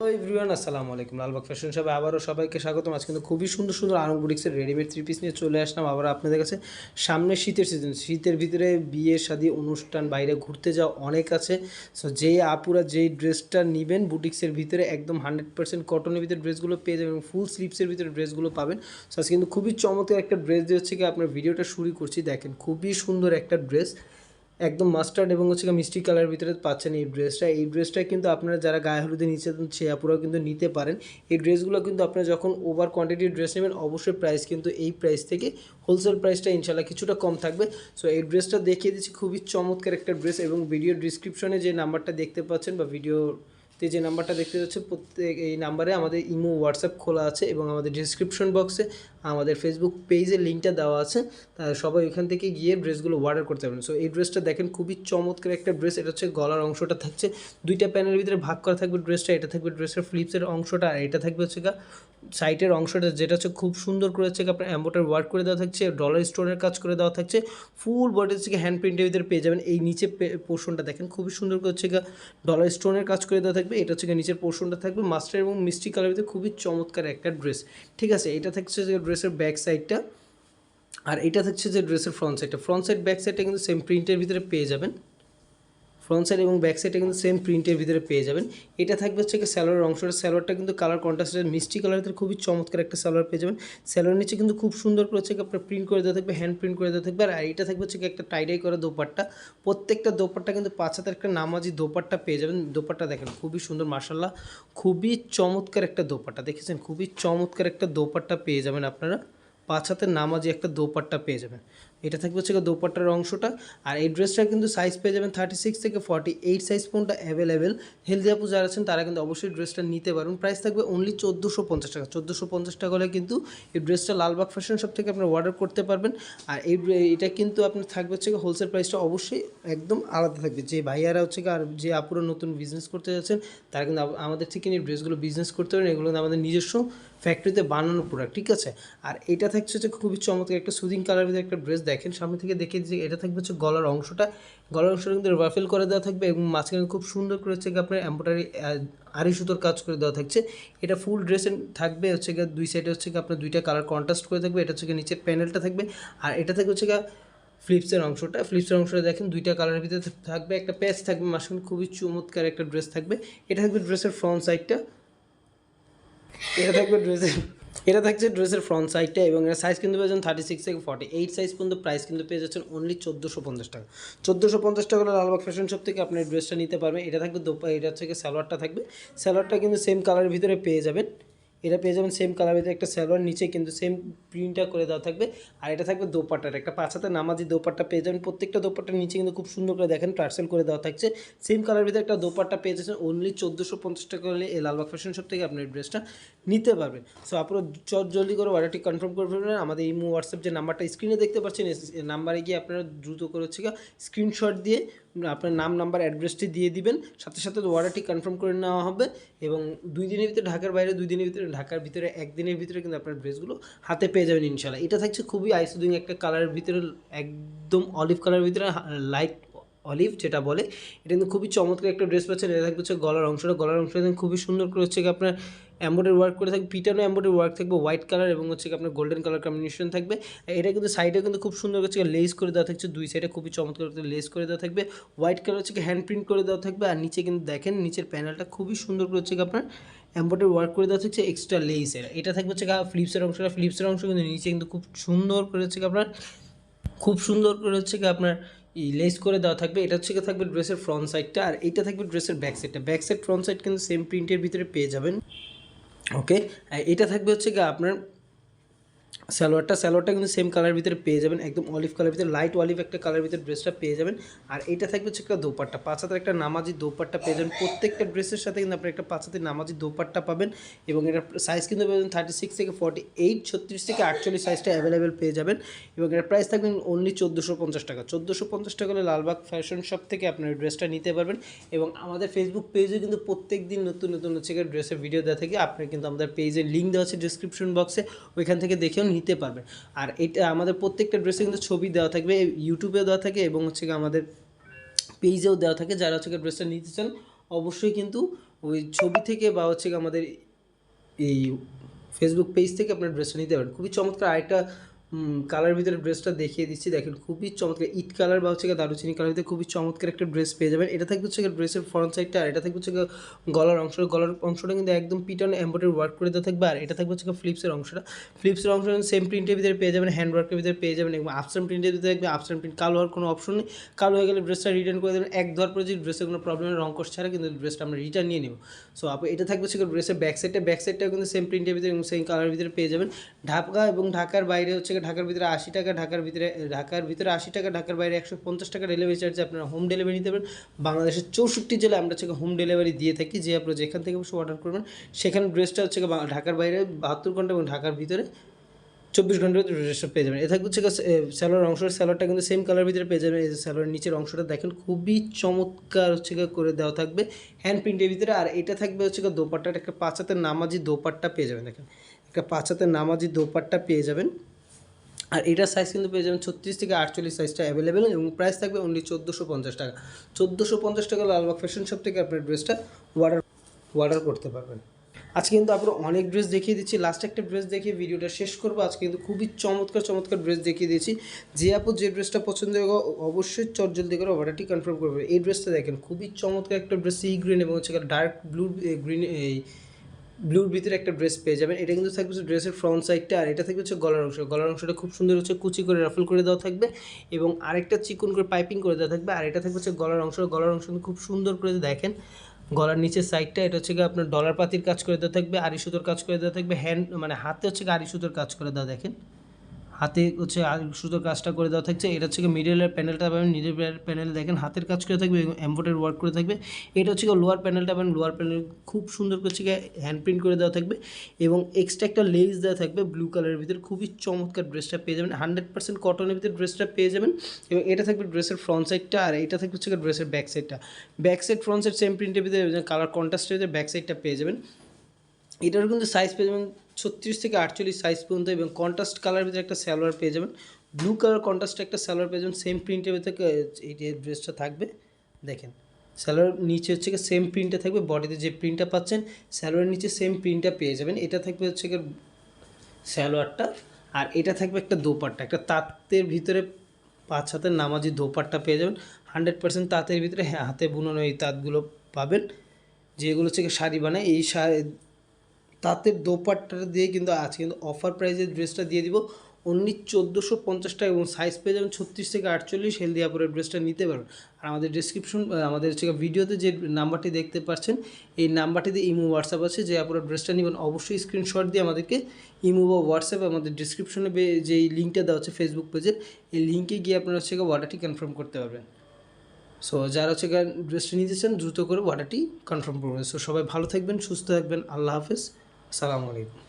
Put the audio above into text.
Everyone আসসালামু আলাইকুম। Lalbagh fashion শপে আবারও সবাইকে স্বাগতম। আজ কিন্তু খুবই সুন্দর সুন্দর আরং বুটিক্সের রেডিমেড থ্রি পিস নিয়ে চলে আসলাম। আবার আপনাদের কাছে সামনে শীতের সিজন শীতের ভিতরে বিয়ে, শাদী, অনুষ্ঠান, বাইরে ঘুরতে যাওয়া অনেক আছে। সো যেই আপুরা যেই ড্রেসটা নেবেন বুটিক্সের ভিতরে একদম হান্ড্রেড পার্সেন্ট কটনের ভিতরে ড্রেসগুলো পেয়ে যাবেন এবং ফুল স্লিপসের ভিতরে ড্রেসগুলো পাবেন। সো আজকে কিন্তু খুবই চমৎকার একটা ড্রেস দিয়ে হচ্ছে কি আপনার ভিডিওটা শুরু করছি। দেখেন, খুবই সুন্দর একটা ড্রেস একদম মাস্টার্ড এবং হচ্ছে মিষ্টি কালারের ভিতরে পাচ্ছেন এই ড্রেসটা এই ড্রেসটা কিন্তু আপনারা যারা গায়ে হলুদে নিচে সে কিন্তু নিতে পারেন। এই ড্রেসগুলো কিন্তু আপনারা যখন ওভার কোয়ান্টিটির ড্রেস নেবেন, অবশ্যই প্রাইস কিন্তু এই প্রাইস থেকে হোলসেল প্রাইসটা ইনশাল্লাহ কিছুটা কম থাকবে। সো এই ড্রেসটা দেখিয়ে দিচ্ছি। খুবই চমৎকার একটা ড্রেস এবং ভিডিও ডিসক্রিপশনে যে নাম্বারটা দেখতে পাচ্ছেন বা ভিডিও তে যে নাম্বারটা দেখতে যাচ্ছে, প্রত্যেক এই নাম্বারে আমাদের ইমো, হোয়াটসঅ্যাপ খোলা আছে এবং আমাদের ডিসক্রিপশন বক্সে আমাদের ফেসবুক পেজের লিঙ্কটা দেওয়া আছে। তা সবাই ওইখান থেকে গিয়ে ড্রেসগুলো অর্ডার করতে পারবেন। সো এই ড্রেসটা দেখেন, খুবই চমৎকার একটা ড্রেস এটা হচ্ছে গলার অংশটা থাকছে। দুইটা প্যানের ভিতরে ভাগ করা থাকবে ড্রেসটা এটা থাকবে ড্রেসের ফ্লিপসের অংশটা আর এটা থাকবে হচ্ছে সাইটের অংশটা, যেটা হচ্ছে খুব সুন্দর করে হচ্ছে আপনার অ্যাম্বোটার ওয়ার্ক করে দেওয়া থাকছে ডলার স্টোনের কাজ করে দেওয়া থাকছে। ফুল বডি হচ্ছে হ্যান্ড প্রিন্টের ভিতরে পেয়ে যাবেন। এই নিচে পোর্শনটা দেখেন, খুবই সুন্দর করে হচ্ছে ডলার স্টোনের কাজ করে দেওয়া থাকবে, এটা হচ্ছে নিচের পোর্শনটা থাকবে মাস্টার এবং মিষ্টি কালার ভিতরে খুবই চমৎকার একটা ড্রেস ঠিক আছে, এটা থাকছে যে ড্রেসের ব্যাক সাইডটা আর এটা থাকছে যে ড্রেসের ফ্রন্ট সাইডটা ফ্রন্ট সাইড ব্যাক সাইডটা কিন্তু সেম প্রিন্টের ভিতরে পেয়ে যাবেন। ফ্রন্ট সাইড এবং ব্যাক সাইডে কিন্তু সেম প্রিন্টের ভিতরে পেয়ে যাবেন। এটা থাকবে হচ্ছে কি স্যালোয়ার অংশটা স্যালোয়ারটা কিন্তু কালার কন্ট্রাস্টের মিষ্টি কালারের খুবই চমৎকার একটা স্যালোয়ার পেয়ে যাবেন। স্যালোয়ার নিচে কিন্তু খুব সুন্দর করে হচ্ছে আপনার প্রিন্ট করে দেওয়া থাকবে হ্যান্ড প্রিন্ট করে দেওয়া থাকবে। আর এটা থাকবে হচ্ছে কি একটা টাইডাই করা দোপাট্টা। প্রত্যেকটা দোপাট্টা কিন্তু পাঁচ হাতের একটা নামাজি দোপাট্টা পেয়ে যাবেন। দোপাট্টা দেখেন, খুবই সুন্দর মার্শাল্লাহ খুবই চমৎকার একটা দোপাট্টা, দেখেছেন? খুবই চমৎকার একটা দোপাট্টা পেয়ে যাবেন আপনারা। পাঁচ হাতের নামাজি একটা দোপাট্টা পেয়ে যাবেন। এটা থাকবে হচ্ছে দোপাট্টার অংশটা। আর এই ড্রেসটা কিন্তু সাইজ পেয়ে যাবেন থার্টি সিক্স থেকে ফর্টি এইট সাইজ ফোনটা অ্যাভেলেবেল হেলদি আপু যারা আছেন, তারা কিন্তু অবশ্যই ড্রেসটা নিতে পারবেন। প্রাইস থাকবে অনলি চোদ্দোশো পঞ্চাশ টাকা। চোদ্দোশো পঞ্চাশ টাকা হলে কিন্তু এই ড্রেসটা লালবাগ ফ্যাশন শপ থেকে আপনার অর্ডার করতে পারবেন। আর এই এটা কিন্তু আপনার থাকবে হচ্ছে হোলসেল প্রাইসটা অবশ্যই একদম আলাদা থাকবে। যে ভাইয়ারা হচ্ছে আর যে আপুরা নতুন বিজনেস করতে যাচ্ছেন, তারা কিন্তু আমাদের থেকে নিয়ে ড্রেসগুলো বিজনেস করতে পারেন। এগুলো আমাদের নিজস্ব ফ্যাক্টরিতে বানানো প্রোডাক্ট ঠিক আছে? আর এটা থাকছে হচ্ছে খুবই চমৎকার একটা সুদিং কালার ভিতরে একটা ড্রেস দেখেন, সামনে থেকে দেখে যে এটা থাকবে হচ্ছে গলার অংশটা। গলার অংশটা কিন্তু রাফেল করে দেওয়া থাকবে এবং মাঝখানে খুব সুন্দর করে হচ্ছে আপনার এম্ব্রয়ডারি আড়ি সুতোর কাজ করে দেওয়া থাকছে। এটা ফুল ড্রেসে থাকবে হচ্ছে গিয়ে দুই সাইডে হচ্ছে গিয়ে আপনার দুইটা কালার কন্ট্রাস্ট করে থাকবে। এটা হচ্ছে গিয়ে নিচের প্যানেলটা থাকবে। আর এটা থাকবে হচ্ছে গিয়ে ফ্লিপসের অংশটা। ফ্লিপসের অংশটা দেখেন, দুইটা কালারের ভিতরে থাকবে। একটা প্যাচ থাকবে, মাঝখানে খুবই চমৎকার একটা ড্রেস থাকবে। এটা থাকবে ড্রেসের ফ্রন্ট সাইডটা এটা থাকবে ড্রেসের এটা থাকছে ড্রেসের ফ্রন্ট সাইডটা এবং এর সাইজ কিন্তু পেয়ে থার্টি সিক্স থেকে ফর্টি এইট সাইজ পর্যন্ত প্রাইস কিন্তু পেয়ে যাচ্ছেন অনলি চোদ্দোশো পঞ্চাশ টাকা। চোদ্দোশো পঞ্চাশ টাকা লালবাগ ফ্যাশন শপ থেকে আপনি ড্রেসটা নিতে পারবেন। এটা থাকবে এটা হচ্ছে সালোয়ারটা থাকবে। সালোয়ারটা কিন্তু সেম কালারের ভিতরে পেয়ে যাবেন। এটা পেয়ে যাবেন সেম কালার ভিতরে একটা সালোয়ার নিচে, কিন্তু সেম প্রিন্টটা করে দেওয়া থাকবে। আর এটা থাকবে দোপাট্টার। একটা পাঁচাতে নামাজি দোপাট্টা পেয়ে যাবেন। প্রত্যেকটা দোপাট্টার নিচে কিন্তু খুব সুন্দর করে দেখেন টার্সেল করে দেওয়া থাকছে। সেম কালার ভিতরে একটা দোপাট্টা পেয়ে যাচ্ছেন অনলি চোদ্দোশো পঞ্চাশ টাকা হলে এই লালবাগ ফ্যাশন শপ থেকে আপনি এই ড্রেসটা নিতে পারবেন। সো আপনারা চট জলদি করে অর্ডারটি কনফার্ম করে ফেলবেন আমাদের ইমো হোয়াটসঅ্যাপ যে নাম্বারটা স্ক্রিনে দেখতে পাচ্ছেন এই নাম্বারে গিয়ে আপনারা দ্রুত করে হচ্ছে স্ক্রিনশট দিয়ে আপনার নাম, নাম্বার অ্যাড্রেসটি দিয়ে দিবেন। সাথে সাথে অর্ডারটি কনফার্ম করে নেওয়া হবে এবং দুই দিনের ভিতরে ঢাকার বাইরে, দুই দিনের ভিতরে ঢাকার ভিতরে একদিনের ভিতরে কিন্তু আপনার ড্রেসগুলো হাতে পেয়ে যাবেন ইনশাল্লাহ এটা থাকছে খুবই আইসুদিং একটা কালারের ভিতরে, একদম অলিভ কালারের ভিতরে লাইট অলিভ যেটা বলে, এটা কিন্তু খুবই চমৎকার একটা ড্রেস পাচ্ছেন। এটা থাকবে হচ্ছে গলার অংশটা। গলার অংশটা খুবই সুন্দর করে হচ্ছে আপনার এম্বয়ডারি ওয়ার্ক করে থাকবে। পিটানো এম্বয়ডারি ওয়ার্ক থাকবে হোয়াইট কালার এবং হচ্ছে আপনার গোল্ডেন কালার কম্বিনেশন থাকবে। এটা কিন্তু সাইডে কিন্তু খুব সুন্দর হচ্ছে লেস করে দেওয়া থাকছে। দুই সাইডে খুবই চমৎকার করে লেস করে দেওয়া থাকবে। হোয়াইট কালার হচ্ছে হ্যান্ড প্রিন্ট করে দেওয়া থাকবে। আর নিচে কিন্তু দেখেন, নিচের প্যানেলটা খুবই সুন্দর করে হচ্ছে আপনার এম্বয়ডারি ওয়ার্ক করে দেওয়া থাকছে এক্সট্রা লেসের এটা থাকবে হচ্ছে ফ্লিপসের অংশটা। ফ্লিপসের অংশ কিন্তু নিচে কিন্তু খুব সুন্দর করে হচ্ছে আপনার, খুব সুন্দর করে হচ্ছে আপনার লেস করে দেওয়া থাকবে। এটা হচ্ছে থাকবে ড্রেসের ফ্রন্ট সাইডটা আর এটা থাকবে ড্রেসের ব্যাক সাইডটা ব্যাক সাইড ফ্রন্ট সাইড কিন্তু সেম প্রিন্টের ভিতরে পেয়ে যাবেন। ওকে এটা থাকবে হচ্ছে গিয়ে আপনার সালোয়ারটা সালোয়ারটা কিন্তু সেম কালার ভিতরে পেয়ে যাবেন, একদম অলিভ কালার ভিতরে লাইট অলিভ একটা কালার ভিতরে ড্রেসটা পেয়ে যাবেন। আর এটা থাকবে হচ্ছে একটা দোপাট্টা, পাঁচ হাতের একটা নামাজি দোপাট্টা পেয়ে যাবেন। প্রত্যেকটা ড্রেসের সাথে কিন্তু আপনি একটা পাঁচ হাতের নামাজি দোপাট্টা পাবেন এবং এটার সাইজ কিন্তু পেয়ে যাবেন থার্টি সিক্স থেকে ফর্টি এইট ছত্রিশ থেকে আটচল্লিশ সাইজটা অ্যাভেলেবেল পেয়ে যাবেন। এবং এটার প্রাইস থাকবে অনলি চোদ্দোশো পঞ্চাশ টাকা। চোদ্দোশো পঞ্চাশ টাকা হলে লালবাগ ফ্যাশন শপ থেকে আপনার ড্রেসটা নিতে পারবেন এবং আমাদের ফেসবুক পেজে কিন্তু প্রত্যেক দিন নতুন নতুন হচ্ছে ড্রেসের ভিডিও দেওয়া থাকে। আপনি কিন্তু আমাদের পেজের লিঙ্ক দেওয়া আছে ডিসক্রিপশন বক্সে ওইখান থেকে দেখেও নিতে পারবেন আর এটা আমাদের প্রত্যেকটা ড্রেসে কিন্তু ছবি দেওয়া থাকবে ইউটিউবেও দেওয়া থাকে এবং হচ্ছে আমাদের পেজেও দেওয়া থাকে। যারা হচ্ছে ড্রেসটা নিতে চান, অবশ্যই কিন্তু ওই ছবি থেকে বা হচ্ছে আমাদের এই ফেসবুক পেজ থেকে আপনার ড্রেসটা নিতে পারেন খুবই চমৎকার আরেকটা কালার ভিতরে ড্রেসটা দেখিয়ে দিচ্ছি। দেখেন, খুবই চমৎকার। ইট কালার বা হচ্ছে দারুচিনি কালার ভিতরে খুবই চমৎকার একটা ড্রেস পেয়ে যাবেন। এটা থাকবে হচ্ছে ড্রেসের ফ্রন্ট সাইডটা আর এটা থাকবে হচ্ছে গলার অংশ। গলার অংশটা কিন্তু একদম পিটন এম্বয়ডারি ওয়ার্ক করে দেওয়া থাকবে। আর এটা থাকবে হচ্ছে ফ্লিপসের অংশটা। ফ্লিপসের অংশটা সেম প্রিন্টের ভিতরে পেয়ে যাবেন হ্যান্ড ওয়ার্কের ভিতরে পেয়ে যাবেন। এবং আফসান প্রিন্টের ভিতরে থাকবে আফসান প্রিন্ট কালো হওয়ার কোনো অপশন নেই। কালো হয়ে গেলে ড্রেসটা রিটার্ন করে দেবেন। এক ধর পরে যদি ড্রেসের কোনো প্রবলেমের রং কষ ছাড়া কিন্তু ড্রেসটা আমরা রিটার্ন নিয়ে নেব। সো আপনি এটা থাকবে হচ্ছে ড্রেসের ব্যাক সাইডটা ব্যাক সাইডটা কিন্তু সেম প্রিন্টের ভিতরে এবং সেম কালারের ভিতরে পেয়ে যাবেন। ঢাকা এবং ঢাকার বাইরে হচ্ছে ঢাকার ভিতরে আশি টাকা, ঢাকার ভিতরে ঢাকার ভিতরে আশি টাকা, ঢাকার বাইরে একশো পঞ্চাশ টাকা ডেলিভারি চার্জে আপনারা হোম ডেলিভারি নিতে পারেন। বাংলাদেশের চৌষট্টি জেলায় আমরা হচ্ছে হোম ডেলিভারি দিয়ে থাকি, যে আপনারা যেখান থেকে অবশ্যই অর্ডার করবেন, সেখানে ড্রেসটা হচ্ছে ঢাকার বাইরে বাহাত্তর ঘণ্টা এবং ঢাকার ভিতরে চব্বিশ ঘণ্টার ভিতরে ড্রেসটা পেয়ে যাবেন। এটা হচ্ছে স্যালোর অংশ স্যালোরটা কিন্তু সেম কালার ভিতরে পেয়ে যাবেন। এই যে নিচের অংশটা দেখেন, খুবই চমৎকার হচ্ছে করে দেওয়া থাকবে। হ্যান্ড প্রিন্টের ভিতরে, আর এটা থাকবে হচ্ছে গিয়ে দোপাট্টাটা একটা পাঁচ হাতের নামাজি দোপাট্টা পেয়ে যাবেন, দেখেন। একটা পাঁচ হাতের নামাজি দোপাট্টা পেয়ে যাবেন। আর এটার সাইজ কিন্তু পেয়ে যাবেন ছত্রিশ থেকে আটচল্লিশ সাইজটা অ্যাভেলেবেল এবং প্রাইস থাকবে অনলি চোদ্দোশো পঞ্চাশ টাকা। চোদ্দোশো পঞ্চাশ টাকা লালবাগ ফ্যাশন শপ থেকে আপনার ড্রেসটা অর্ডার অর্ডার করতে পারবেন। আজকে কিন্তু আপনার অনেক ড্রেস দেখিয়ে দিচ্ছি। লাস্ট একটা ড্রেস দেখিয়ে ভিডিওটা শেষ করব। আজকে কিন্তু খুবই চমৎকার চমৎকার ড্রেস দেখিয়ে দিয়েছি। যে আপু যে ড্রেসটা পছন্দ হবে অবশ্যই চটজলদি করে অর্ডারটি কনফার্ম করবে। এই ড্রেসটা দেখেন, খুবই চমৎকার একটা ড্রেস সি গ্রিন এবং হচ্ছে ডার্ক ব্লু গ্রিন এই ব্লুর ভিতরে একটা ড্রেস পেয়ে যাবেন। এটা কিন্তু থাকবে হচ্ছে ড্রেসের ফ্রন্ট সাইডটা আর এটা থাকবে হচ্ছে গলার অংশ। গলার অংশটা খুব সুন্দর হচ্ছে কুচি করে রাফল করে দেওয়া থাকবে এবং আরেকটা চিকন করে পাইপিং করে দেওয়া থাকবে, আর এটা থাকবে হচ্ছে গলার অংশ। গলার অংশ খুব সুন্দর করে দেখেন, গলার নিচের সাইডটা এটা হচ্ছে আপনার ডলার পাতির কাজ করে দেওয়া থাকবে আড়ি সুতোর কাজ করে দেওয়া থাকবে হ্যান্ড মানে হাতে হচ্ছে আড়ি সুতোর কাজ করে দেওয়া, দেখেন। হাতে হচ্ছে আর সুতোর কাজটা করে দেওয়া থাকছে। এটা হচ্ছে মিডলের প্যানেলটা পাবেন মিডল প্যানেল দেখেন, হাতের কাজ করে থাকবে এবং ওয়ার্ক করে থাকবে। এটা হচ্ছে লোয়ার প্যানেলটা পাবেন লোয়ার প্যানেল খুব সুন্দর করে হ্যান্ড প্রিন্ট করে দেওয়া থাকবে এবং এক্সট্রা একটা লেস দেওয়া থাকবে ব্লু কালারের ভিতরে। খুবই চমৎকার ড্রেসটা পেয়ে যাবেন। হান্ড্রেড পার্সেন্ট কটনের ভিতরে ড্রেসটা পেয়ে যাবেন এবং এটা থাকবে ড্রেসের ফ্রন্ট সাইডটা আর এটা থাকবে হচ্ছে ড্রেসের ব্যাক সাইডটা back side front side same প্রিন্টের ভিতরে কালার কন্ট্রাস্টের ভিতরে ব্যাক সাইডটা পেয়ে যাবেন। এটার কিন্তু সাইজ পেয়ে যাবেন ছত্রিশ থেকে আটচল্লিশ সাইজ পর্যন্ত এবং কন্ট্রাস্ট কালার ভিতরে একটা স্যালোয়ার পেয়ে যাবেন। ব্লু কালার কন্ট্রাস্টে একটা স্যালোয়ার পেয়ে যাবেন সেম প্রিন্টের ভিতরে এই ড্রেসটা থাকবে দেখেন। স্যালোয়ার নিচে হচ্ছে গিয়ে সেম প্রিন্টটা থাকবে বডিতে যে প্রিন্টটা পাচ্ছেন স্যালোয়ার নিচে সেম প্রিন্টটা পেয়ে যাবেন। এটা থাকবে হচ্ছে গিয়ে স্যালোয়ারটা আর এটা থাকবে একটা দোপাট্টা। একটা তাঁতের ভিতরে পাঁচ হাতের নামাজি দোপাট্টা পেয়ে যাবেন। হান্ড্রেড পার্সেন্ট তাঁতের ভিতরে হ্যাঁ, হাতে বুনানো এই তাঁতগুলো পাবেন। যেগুলো হচ্ছে শাড়ি বানায় এই শাড়ি তাঁতের দোপাট্টা দিয়ে কিন্তু আজকে কিন্তু অফার প্রাইসের ড্রেসটা দিয়ে দিব। অনলি চোদ্দোশো পঞ্চাশ টাকা এবং সাইজ পেয়ে যাবেন ছত্রিশ থেকে আটচল্লিশ হেলদি আপরের ড্রেসটা নিতে পারবেন। আর আমাদের ডিসক্রিপশন আমাদের হচ্ছে ভিডিওতে যে নাম্বারটি দেখতে পাচ্ছেন, এই নাম্বারটিতে ইমো হোয়াটসঅ্যাপ আছে। যে আপনারা ড্রেসটা নেবেন, অবশ্যই স্ক্রিনশট দিয়ে আমাদেরকে ইমো বা হোয়াটসঅ্যাপ আমাদের ডিসক্রিপশনে যে লিঙ্কটা দেওয়া হচ্ছে ফেসবুক পেজের এই লিঙ্কে গিয়ে আপনারা হচ্ছে অর্ডারটি কনফার্ম করতে পারবেন। সো যারা হচ্ছে ড্রেসটা নিতে চান, দ্রুত করে অর্ডারটি কনফার্ম করবেন। সো সবাই ভালো থাকবেন, সুস্থ থাকবেন। আল্লাহ হাফেজ। আসসালামু আলাইকুম।